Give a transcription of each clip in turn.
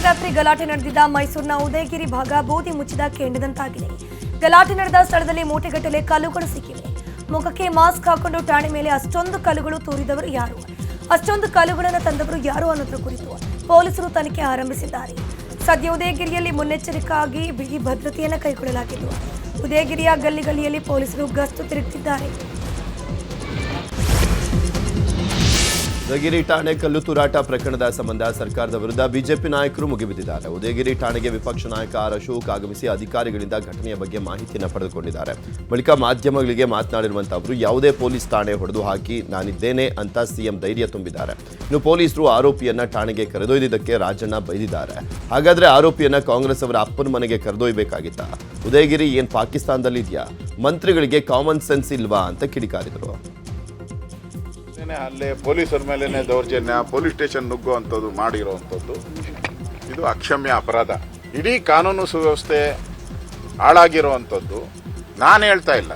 ಗಲಾಟೆ ನಡೆದಿದ್ದ ಮೈಸೂರಿನ ಉದಯಗಿರಿ ಭಾಗ ಬೂದಿ ಮುಚ್ಚಿದ ಕೆಂಡದಂತಾಗಿದೆ ಗಲಾಟೆ ನಡೆದ ಸ್ಥಳದಲ್ಲಿ ಮೂಟೆಗಟ್ಟಲೆ ಕಲ್ಲುಗಳು ಸಿಕ್ಕಿವೆ. ಮುಖಕ್ಕೆ ಮಾಸ್ಕ್ ಹಾಕೊಂಡು ಠಾಣೆ ಮೇಲೆ ಅಷ್ಟೊಂದು ಕಲ್ಲುಗಳು ತೂರಿದವರು ಯಾರು? ಅಷ್ಟೊಂದು ಕಲ್ಲುಗಳನ್ನು ತಂದವರು ಯಾರು ಅನ್ನೋದ್ರ ಕುರಿತು ಪೊಲೀಸರು ತನಿಖೆ ಆರಂಭಿಸಿದ್ದಾರೆ. ಸದ್ಯ ಉದಯಗಿರಿಯಲ್ಲಿ ಮುನ್ನೆಚ್ಚರಿಕೆಯಾಗಿ ಬಿಗಿ ಭದ್ರತೆಯನ್ನು ಕೈಗೊಳ್ಳಲಾಗಿದ್ದು, ಉದಯಗಿರಿಯ ಗಲ್ಲಿ ಗಲ್ಲಿಯಲ್ಲಿ ಪೊಲೀಸರು ಗಸ್ತು ತಿರುಗುತ್ತಿದ್ದಾರೆ ಉದಯಗಿರಿ ಠಾಣೆ ಕಲ್ಲು ತೂರಾಟ ಪ್ರಕರಣದ ಸಂಬಂಧ ಸರ್ಕಾರದ ವಿರುದ್ಧ ಬಿಜೆಪಿ ನಾಯಕರು ಮುಗಿಬಿದ್ದಿದ್ದಾರೆ. ಉದಯಗಿರಿ ಠಾಣೆಗೆ ವಿಪಕ್ಷ ನಾಯಕ ಆರ್ ಅಶೋಕ್ ಆಗಮಿಸಿ ಅಧಿಕಾರಿಗಳಿಂದ ಘಟನೆಯ ಬಗ್ಗೆ ಮಾಹಿತಿಯನ್ನು ಪಡೆದುಕೊಂಡಿದ್ದಾರೆ. ಬಳಿಕ ಮಾಧ್ಯಮಗಳಿಗೆ ಮಾತನಾಡಿರುವಂತಹ ಅವರು, ಯಾವುದೇ ಪೊಲೀಸ್ ಠಾಣೆ ಹೊಡೆದು ಹಾಕಿ ನಾನಿದ್ದೇನೆ ಅಂತ ಸಿಎಂ ಧೈರ್ಯ ತುಂಬಿದ್ದಾರೆ. ಇನ್ನು ಪೊಲೀಸರು ಆರೋಪಿಯನ್ನ ಠಾಣೆಗೆ ಕರೆದೊಯ್ದಿದ್ದಕ್ಕೆ ರಾಜಣ್ಣ ಬೈದಿದ್ದಾರೆ. ಹಾಗಾದ್ರೆ ಆರೋಪಿಯನ್ನ ಕಾಂಗ್ರೆಸ್ ಅವರ ಅಪ್ಪನ ಮನೆಗೆ ಕರೆದೊಯ್ಬೇಕಾಗಿತ್ತ? ಉದಯಗಿರಿ ಏನ್ ಪಾಕಿಸ್ತಾನದಲ್ಲಿದ್ಯಾ? ಮಂತ್ರಿಗಳಿಗೆ ಕಾಮನ್ ಸೆನ್ಸ್ ಇಲ್ವಾ ಅಂತ ಕಿಡಿಕಾರಿದರು. ಅಲ್ಲೇ ಪೊಲೀಸರ ಮೇಲೇ ದೌರ್ಜನ್ಯ, ಪೊಲೀಸ್ ಸ್ಟೇಷನ್ ನುಗ್ಗುವಂಥದ್ದು ಮಾಡಿರೋವಂಥದ್ದು. ಇದು ಅಕ್ಷಮ್ಯ ಅಪರಾಧ. ಇಡೀ ಕಾನೂನು ಸುವ್ಯವಸ್ಥೆ ಹಾಳಾಗಿರುವಂಥದ್ದು. ನಾನು ಹೇಳ್ತಾ ಇಲ್ಲ.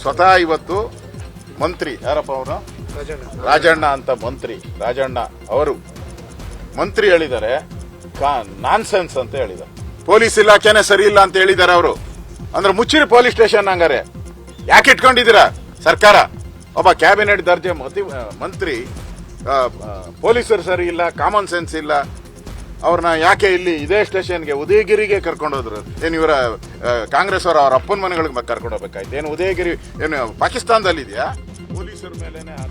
ಸ್ವತಃ ಇವತ್ತು ಮಂತ್ರಿ, ಯಾರಪ್ಪ ಅವರು? ರಾಜಣ್ಣ ಅಂತ ಮಂತ್ರಿ, ರಾಜಣ್ಣ ಅವರು. ಮಂತ್ರಿ ಹೇಳಿದ್ದಾರೆ ನಾನ್ಸೆನ್ಸ್ ಅಂತ ಹೇಳಿದ್ದಾರೆ. ಪೊಲೀಸ್ ಇಲಾಖೆನೆ ಸರಿ ಇಲ್ಲ ಅಂತ ಹೇಳಿದ್ದಾರೆ ಅವರು. ಅಂದ್ರೆ ಮುಚ್ಚಿರಿ ಪೊಲೀಸ್ ಸ್ಟೇಷನ್ ಹಂಗಾರೆ. ಯಾಕೆ ಇಟ್ಕೊಂಡಿದ್ದೀರಾ ಸರ್ಕಾರ? ಒಬ್ಬ ಕ್ಯಾಬಿನೆಟ್ ದರ್ಜೆ ಮತಿ- ಮಂತ್ರಿ ಪೊಲೀಸರು ಸರಿ ಇಲ್ಲ ಕಾಮನ್ ಸೆನ್ಸ್ ಇಲ್ಲ. ಅವ್ರನ್ನ ಯಾಕೆ ಇಲ್ಲಿ ಇದೇ ಸ್ಟೇಷನ್ಗೆ ಉದಯಗಿರಿಗೆ ಕರ್ಕೊಂಡೋದ್ರು ಏನು ಇವರ ಕಾಂಗ್ರೆಸ್ ಅವರ ಅವ್ರ ಅಪ್ಪನ ಮನೆಗಳಿಗೆ ಕರ್ಕೊಂಡು ಹೋಗ್ಬೇಕಾಯ್ತು? ಏನು ಉದಯಗಿರಿ, ಏನು ಪಾಕಿಸ್ತಾನದಲ್ಲಿದೆಯಾ.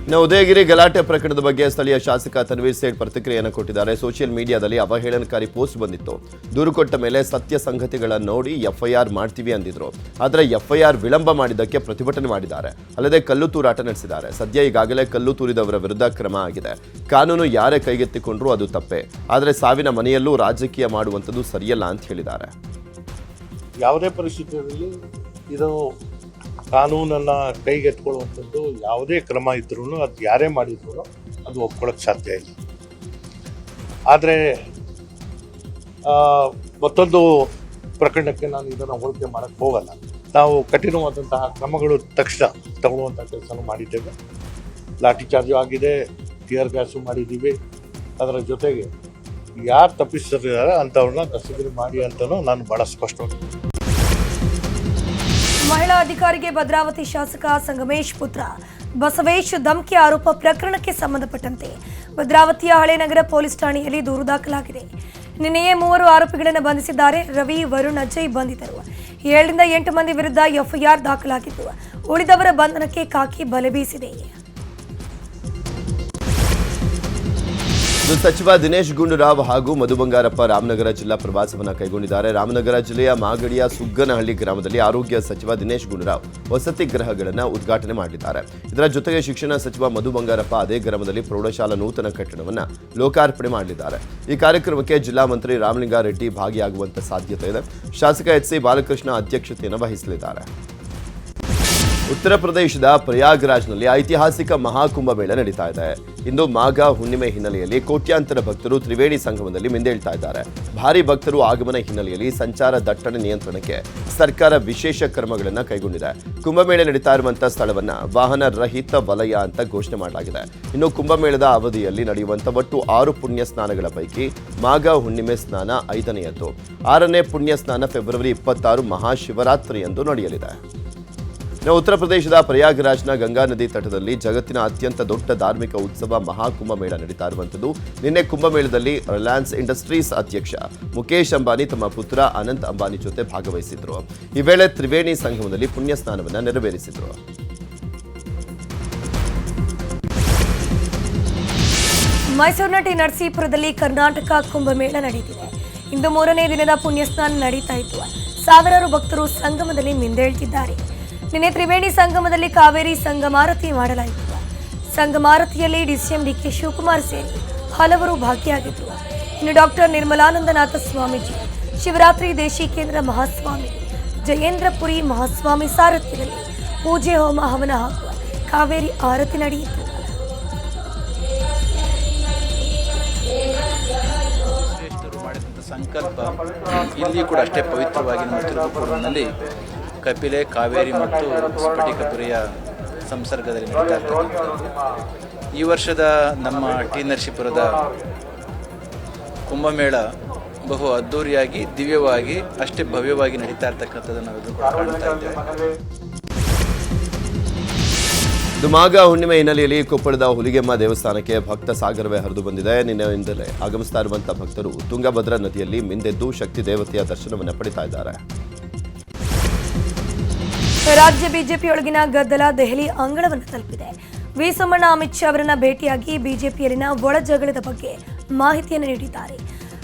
ಇನ್ನು ಉದಯಗಿರಿ ಗಲಾಟೆ ಪ್ರಕರಣದ ಬಗ್ಗೆ ಸ್ಥಳೀಯ ಶಾಸಕ ತನ್ವೀರ್ ಸೇಠ್ ಪ್ರತಿಕ್ರಿಯೆಯನ್ನು ಕೊಟ್ಟಿದ್ದಾರೆ. ಸೋಷಿಯಲ್ ಮೀಡಿಯಾದಲ್ಲಿ ಅವಹೇಳನಕಾರಿ ಪೋಸ್ಟ್ ಬಂದಿತ್ತು. ದೂರು ಕೊಟ್ಟ ಮೇಲೆ ಸತ್ಯ ಸಂಗತಿಗಳನ್ನು ನೋಡಿ ಎಫ್ಐಆರ್ ಮಾಡ್ತೀವಿ ಅಂದಿದ್ರು. ಆದರೆ ಎಫ್ಐಆರ್ ವಿಳಂಬ ಮಾಡಿದ್ದಕ್ಕೆ ಪ್ರತಿಭಟನೆ ಮಾಡಿದ್ದಾರೆ. ಅಲ್ಲದೆ ಕಲ್ಲು ತೂರಾಟ ನಡೆಸಿದ್ದಾರೆ. ಸದ್ಯ ಈಗಾಗಲೇ ಕಲ್ಲು ತೂರಿದವರ ವಿರುದ್ಧ ಕ್ರಮ ಆಗಿದೆ. ಕಾನೂನು ಯಾರೇ ಕೈಗೆತ್ತಿಕೊಂಡ್ರೂ ಅದು ತಪ್ಪೆ. ಆದರೆ ಸಾವಿನ ಮನೆಯಲ್ಲೂ ರಾಜಕೀಯ ಮಾಡುವಂಥದ್ದು ಸರಿಯಲ್ಲ ಅಂತ ಹೇಳಿದ್ದಾರೆ. ಯಾವುದೇ ಪರಿಸ್ಥಿತಿಯಲ್ಲಿ ಇದು ಕಾನೂನನ್ನು ಕೈಗೆತ್ಕೊಳ್ಳುವಂಥದ್ದು ಯಾವುದೇ ಕ್ರಮ ಇದ್ರೂ ಅದು ಯಾರೇ ಮಾಡಿದ್ರು ಅದು ಒಪ್ಕೊಳ್ಳೋಕೆ ಸಾಧ್ಯ ಇಲ್ಲ. ಆದರೆ ಮತ್ತೊಂದು ಪ್ರಕರಣಕ್ಕೆ ನಾನು ಇದನ್ನು ಹೋಲಿಕೆ ಮಾಡೋಕ್ಕೆ ಹೋಗಲ್ಲ. ನಾವು ಕಠಿಣವಾದಂತಹ ಕ್ರಮಗಳು ತಕ್ಷಣ ತಗೊಳ್ಳುವಂಥ ಕೆಲಸ ಮಾಡಿದ್ದೇವೆ. ಲಾಠಿ ಚಾರ್ಜು ಆಗಿದೆ, ಟಿಯರ್ ಗ್ಯಾಸು ಮಾಡಿದ್ದೀವಿ. ಅದರ ಜೊತೆಗೆ ಯಾರು ತಪ್ಪಿಸ್ತಿದ್ದಾರೆ ಅಂಥವ್ರನ್ನ ದಸ್ತಗಿರಿ ಮಾಡಿ ಅಂತಲೂ ನಾನು ಭಾಳ ಸ್ಪಷ್ಟವಾಗಿ ಮಹಿಳಾ ಅಧಿಕಾರಿಗೆ ಭದ್ರಾವತಿ ಶಾಸಕ ಸಂಗಮೇಶ್ ಪುತ್ರ. ಬಸವೇಶ್ ಧಮ್ಕಿ ಆರೋಪ ಪ್ರಕರಣಕ್ಕೆ ಸಂಬಂಧಪಟ್ಟಂತೆ ಭದ್ರಾವತಿಯ ಹಳೇನಗರ ಪೊಲೀಸ್ ಠಾಣೆಯಲ್ಲಿ ದೂರು ದಾಖಲಾಗಿದೆ. ನಿನ್ನೆಯೇ ಮೂವರು ಆರೋಪಿಗಳನ್ನು ಬಂಧಿಸಿದ್ದಾರೆ. ರವಿ, ವರುಣ್, ಅಜಯ್ ಬಂಧಿತರು. ಏಳರಿಂದ ಎಂಟು ಮಂದಿ ವಿರುದ್ಧ ಎಫ್ಐಆರ್ ದಾಖಲಾಗಿದ್ದು ಉಳಿದವರ ಬಂಧನಕ್ಕೆ ಕಾಕಿ ಬಲೆ ಬೀಸಿದೆ. ಸಚಿವ ದಿನೇಶ್ ಗುಂಡೂರಾವ್ ಹಾಗೂ ಮಧು ಬಂಗಾರಪ್ಪ ರಾಮನಗರ ಜಿಲ್ಲಾ ಪ್ರವಾಸವನ್ನು ಕೈಗೊಂಡಿದ್ದಾರೆ. ರಾಮನಗರ ಜಿಲ್ಲೆಯ ಮಾಗಡಿಯ ಸುಗ್ಗನಹಳ್ಳಿ ಗ್ರಾಮದಲ್ಲಿ ಆರೋಗ್ಯ ಸಚಿವ ದಿನೇಶ್ ಗುಂಡೂರಾವ್ ವಸತಿ ಗೃಹಗಳನ್ನು ಉದ್ಘಾಟನೆ ಮಾಡಿದ್ದಾರೆ. ಇದರ ಜೊತೆಗೆ ಶಿಕ್ಷಣ ಸಚಿವ ಮಧು ಬಂಗಾರಪ್ಪ ಅದೇ ಗ್ರಾಮದಲ್ಲಿ ಪ್ರೌಢಶಾಲಾ ನೂತನ ಕಟ್ಟಡವನ್ನು ಲೋಕಾರ್ಪಣೆ ಮಾಡಲಿದ್ದಾರೆ ಈ ಕಾರ್ಯಕ್ರಮಕ್ಕೆ ಜಿಲ್ಲಾ ಮಂತ್ರಿ ರಾಮಲಿಂಗಾರೆಡ್ಡಿ ಭಾಗಿಯಾಗುವಂತ ಸಾಧ್ಯತೆ ಇದೆ. ಶಾಸಕ ಎಚ್ ಸಿ ಬಾಲಕೃಷ್ಣ ಅಧ್ಯಕ್ಷತೆಯನ್ನು ವಹಿಸಲಿದ್ದಾರೆ. ಉತ್ತರ ಪ್ರದೇಶದ ಪ್ರಯಾಗ್ರಾಜ್ನಲ್ಲಿ ಐತಿಹಾಸಿಕ ಮಹಾಕುಂಭಮೇಳ ನಡೀತಾ ಇದೆ. ಇಂದು ಮಾಘ ಹುಣ್ಣಿಮೆ ಹಿನ್ನೆಲೆಯಲ್ಲಿ ಕೋಟ್ಯಾಂತರ ಭಕ್ತರು ತ್ರಿವೇಣಿ ಸಂಗಮದಲ್ಲಿ ಮಿಂದೇಳ್ತಾ ಇದ್ದಾರೆ. ಭಾರಿ ಭಕ್ತರು ಆಗಮನ ಹಿನ್ನೆಲೆಯಲ್ಲಿ ಸಂಚಾರ ದಟ್ಟಣೆ ನಿಯಂತ್ರಣಕ್ಕೆ ಸರ್ಕಾರ ವಿಶೇಷ ಕ್ರಮಗಳನ್ನು ಕೈಗೊಂಡಿದೆ. ಕುಂಭಮೇಳ ನಡೀತಾ ಇರುವಂತಹ ಸ್ಥಳವನ್ನ ವಾಹನ ರಹಿತ ವಲಯ ಅಂತ ಘೋಷಣೆ ಮಾಡಲಾಗಿದೆ. ಇನ್ನು ಕುಂಭಮೇಳದ ಅವಧಿಯಲ್ಲಿ ನಡೆಯುವಂತಹ ಒಟ್ಟು ಆರು ಪುಣ್ಯ ಸ್ನಾನಗಳ ಪೈಕಿ ಮಾಘ ಹುಣ್ಣಿಮೆ ಸ್ನಾನ ಐದನೆಯದ್ದು. ಆರನೇ ಪುಣ್ಯ ಸ್ನಾನ ಫೆಬ್ರವರಿ ಇಪ್ಪತ್ತಾರು ಮಹಾಶಿವರಾತ್ರಿ ಎಂದು ನಡೆಯಲಿದೆ. ಉತ್ತರ ಪ್ರದೇಶದ ಪ್ರಯಾಗ್ರಾಜ್ನ ಗಂಗಾ ನದಿ ತಟದಲ್ಲಿ ಜಗತ್ತಿನ ಅತ್ಯಂತ ದೊಡ್ಡ ಧಾರ್ಮಿಕ ಉತ್ಸವ ಮಹಾಕುಂಭಮೇಳ ನಡೀತಾ ಇರುವಂಥದ್ದು. ನಿನ್ನೆ ಕುಂಭಮೇಳದಲ್ಲಿ ರಿಲಯನ್ಸ್ ಇಂಡಸ್ಟ್ರೀಸ್ ಅಧ್ಯಕ್ಷ ಮುಖೇಶ್ ಅಂಬಾನಿ ತಮ್ಮ ಪುತ್ರ ಅನಂತ್ ಅಂಬಾನಿ ಜೊತೆ ಭಾಗವಹಿಸಿದ್ರು. ಈ ವೇಳೆ ತ್ರಿವೇಣಿ ಸಂಗಮದಲ್ಲಿ ಪುಣ್ಯ ಸ್ನಾನವನ್ನು ನೆರವೇರಿಸಿದ್ರು. ಮೈಸೂರಿನ ಟಿ ನರಸೀಪುರದಲ್ಲಿ ಕರ್ನಾಟಕ ಕುಂಭಮೇಳ ನಡೆಯುತ್ತಿದೆ ಇಂದು ಮೂರನೇ ದಿನದ ಪುಣ್ಯಸ್ನಾನ ನಡೀತಾ ಇತ್ತು. ಸಾವಿರಾರು ಭಕ್ತರು ಸಂಗಮದಲ್ಲಿ ಮಿಂದೇಳ್ತಿದ್ದಾರೆ ನಿನ್ನೆ ತ್ರಿವೇಣಿ ಸಂಗಮದಲ್ಲಿ ಕಾವೇರಿ ಸಂಗಮಾರತಿ ಮಾಡಲಾಯಿತು. ಸಂಗಮಾರತಿಯಲ್ಲಿ ಡಿಸಿಎಂ ಡಿಕೆ ಶಿವಕುಮಾರ್ ಸೇರಿ ಹಲವರು ಭಾಗಿಯಾಗಿದ್ದರು. ಇನ್ನು ಡಾಕ್ಟರ್ ನಿರ್ಮಲಾನಂದನಾಥ ಸ್ವಾಮೀಜಿ, ಶಿವರಾತ್ರಿ ದೇಶಿಕೇಂದ್ರ ಮಹಾಸ್ವಾಮಿ, ಜಯೇಂದ್ರಪುರಿ ಮಹಾಸ್ವಾಮಿ ಸಾರಥ್ಯದಲ್ಲಿ ಪೂಜೆ ಹೋಮ ಹವನ ಹಾಗೂ ಕಾವೇರಿ ಆರತಿ ನಡೆಯಿತು. ಸಂಕಲ್ಪ ಇಲ್ಲಿ ಕೂಡ ಅಷ್ಟೇ ಪವಿತ್ರವಾಗಿ ನಮ್ಮ ತಿರುಪುರನಲ್ಲಿ ಕಪಿಲೆ, ಕಾವೇರಿ ಮತ್ತು ಸ್ಫಟಿಕಪುರಿಯ ಸಂಸರ್ಗದಲ್ಲಿ ನಡೀತಾ ಈ ವರ್ಷದ ನಮ್ಮ ಟಿ ನರಸೀಪುರದ ಕುಂಭಮೇಳ ಬಹು ಅದ್ಧೂರಿಯಾಗಿ ದಿವ್ಯವಾಗಿ, ಅಷ್ಟೇ ಭವ್ಯವಾಗಿ ನಡೀತಾ ಇರ್ತಕ್ಕಂಥದ್ದನ್ನು ನಾವು ಕಾಣ್ತಾ ಇದ್ದೇವೆ. ಇದು ಮಾಘ ಹುಣ್ಣಿಮೆ ಹಿನ್ನೆಲೆಯಲ್ಲಿ ಕೊಪ್ಪಳದ ಹುಲಿಗೆಮ್ಮ ದೇವಸ್ಥಾನಕ್ಕೆ ಭಕ್ತ ಸಾಗರವೇ ಹರಿದು ಬಂದಿದೆ. ನಿನ್ನೆಯಿಂದಲೇ ಆಗಮಿಸ್ತಾ ಇರುವಂತಹ ಭಕ್ತರು ತುಂಗಭದ್ರಾ ನದಿಯಲ್ಲಿ ಮಿಂದೆದ್ದು ಶಕ್ತಿ ದೇವತೆಯ ದರ್ಶನವನ್ನು ಪಡಿತಾ ಇದ್ದಾರೆ. ರಾಜ್ಯ ಬಿಜೆಪಿಯೊಳಗಿನ ಗದ್ದಲ ದೆಹಲಿ ಅಂಗಳವನ್ನು ತಲುಪಿದೆ. ವಿ ಸೋಮಣ್ಣ ಅಮಿತ್ ಶಾ ಅವರನ್ನ ಭೇಟಿಯಾಗಿ ಬಿಜೆಪಿಯಲ್ಲಿನ ಒಳ ಜಗಳದ ಬಗ್ಗೆ ಮಾಹಿತಿಯನ್ನು ನೀಡಿದ್ದಾರೆ.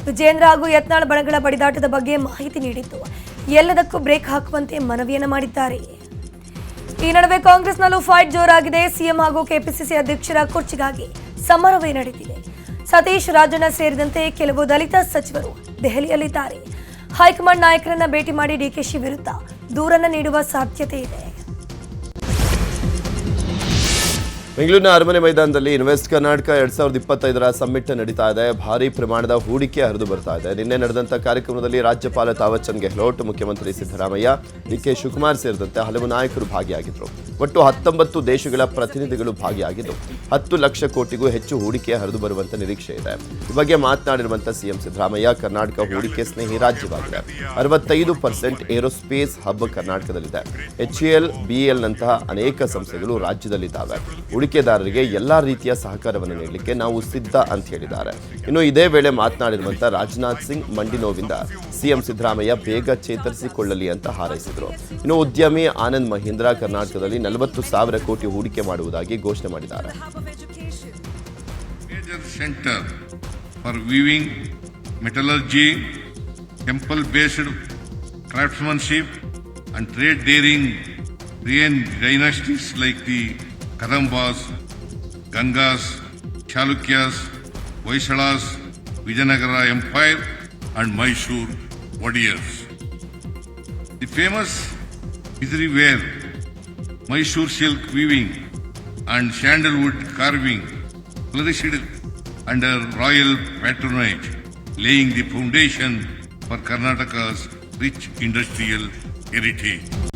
ವಿಜೇಂದ್ರ ಹಾಗೂ ಯತ್ನಾಳ್ ಬಣಗಳ ಬಡಿದಾಟದ ಬಗ್ಗೆ ಮಾಹಿತಿ ನೀಡಿದ್ದು, ಎಲ್ಲದಕ್ಕೂ ಬ್ರೇಕ್ ಹಾಕುವಂತೆ ಮನವಿಯನ್ನು ಮಾಡಿದ್ದಾರೆ. ಈ ನಡುವೆ ಕಾಂಗ್ರೆಸ್ನಲ್ಲೂ ಫೈಟ್ ಜೋರಾಗಿದೆ. ಸಿಎಂ ಹಾಗೂ ಕೆಪಿಸಿಸಿ ಅಧ್ಯಕ್ಷರ ಕುರ್ಚಿಗಾಗಿ ಸಮರವೇ ನಡೆದಿದೆ. ಸತೀಶ್, ರಾಜಣ್ಣ ಸೇರಿದಂತೆ ಕೆಲವು ದಲಿತ ಸಚಿವರು ದೆಹಲಿಯಲ್ಲಿದ್ದಾರೆ. ಹೈಕಮಾಂಡ್ ನಾಯಕರನ್ನ ಭೇಟಿ ಮಾಡಿ ಡಿಕೆಶಿ ವಿರುದ್ಧ ದೂರನ್ನ ನೀಡುವ ಸಾಧ್ಯತೆ ಇದೆ. ಬೆಂಗಳೂರಿನ ಅರಮನೆ ಮೈದಾನದಲ್ಲಿ ಇನ್ವೆಸ್ಟ್ ಕರ್ನಾಟಕ ಎರಡ್ ಸಾವಿರದ ಇಪ್ಪತ್ತೈದರ ಸಮ್ಮಿಟ್ ನಡೀತಾ ಇದೆ. ಭಾರಿ ಪ್ರಮಾಣದ ಹೂಡಿಕೆ ಹರಿದು ಬರ್ತಾ ಇದೆ. ನಿನ್ನೆ ನಡೆದಂತ ಕಾರ್ಯಕ್ರಮದಲ್ಲಿ ರಾಜ್ಯಪಾಲ ತಾವರ್ಚಂದ್ ಗೆಹ್ಲೋಟ್, ಮುಖ್ಯಮಂತ್ರಿ ಸಿದ್ದರಾಮಯ್ಯ ಡಿ ಕೆ ಶಿವಕುಮಾರ್ ಸೇರಿದಂತೆ ಹಲವು ನಾಯಕರು ಭಾಗಿಯಾಗಿದ್ದರು ಒಟ್ಟು ಹತ್ತೊಂಬತ್ತು ದೇಶಗಳ ಪ್ರತಿನಿಧಿಗಳು ಭಾಗಿಯಾಗಿದ್ದು, ಹತ್ತು ಲಕ್ಷ ಕೋಟಿಗೂ ಹೆಚ್ಚು ಹೂಡಿಕೆ ಹರಿದು ಬರುವಂತ ನಿರೀಕ್ಷೆ ಇದೆ. ಈ ಬಗ್ಗೆ ಮಾತನಾಡಿರುವಂತ ಸಿಎಂ ಸಿದ್ದರಾಮಯ್ಯ, ಕರ್ನಾಟಕ ಹೂಡಿಕೆ ಸ್ನೇಹಿ ರಾಜ್ಯವಾಗಿದೆ. ಅರವತ್ತೈದು ಪರ್ಸೆಂಟ್ ಏರೋಸ್ಪೇಸ್ ಹಬ್ ಕರ್ನಾಟಕದಲ್ಲಿದೆ. ಎಚ್ಎಎಲ್ ಬಿಎಲ್ ನಂತಹ ಅನೇಕ ಸಂಸ್ಥೆಗಳು ರಾಜ್ಯದಲ್ಲಿದ್ದಾವೆ. ಹೂಡಿಕೆದಾರರಿಗೆ ಎಲ್ಲ ರೀತಿಯ ಸಹಕಾರವನ್ನು ನೀಡಲಿಕ್ಕೆ ನಾವು ಸಿದ್ಧ ಅಂತ ಹೇಳಿದ್ದಾರೆ. ಇನ್ನು ಇದೇ ವೇಳೆ ಮಾತನಾಡಿರುವಂಥ ರಾಜನಾಥ್ ಸಿಂಗ್ ಮಂಡಿನೋವಿಂದ ಸಿಎಂ ಸಿದ್ದರಾಮಯ್ಯ ಬೇಗ ಚೇತರಿಸಿಕೊಳ್ಳಲಿ ಅಂತ ಹಾರೈಸಿದರು. ಇನ್ನು ಉದ್ಯಮಿ ಆನಂದ್ ಮಹೀಂದ್ರ ಕರ್ನಾಟಕದಲ್ಲಿ ನಲವತ್ತು ಸಾವಿರ ಕೋಟಿ ಹೂಡಿಕೆ ಮಾಡುವುದಾಗಿ ಘೋಷಣೆ ಮಾಡಿದ್ದಾರೆ. Temple-based craftsmanship, and trade daring Korean dynasties like the Kadambas, Gangas, Chalukyas, Hoysalas, Vijayanagara Empire, and Mysore Wadiyars. The famous Bizri ware, Mysore silk weaving, and sandalwood carving flourished under royal patronage, laying the foundation for Karnataka's rich industrial heritage.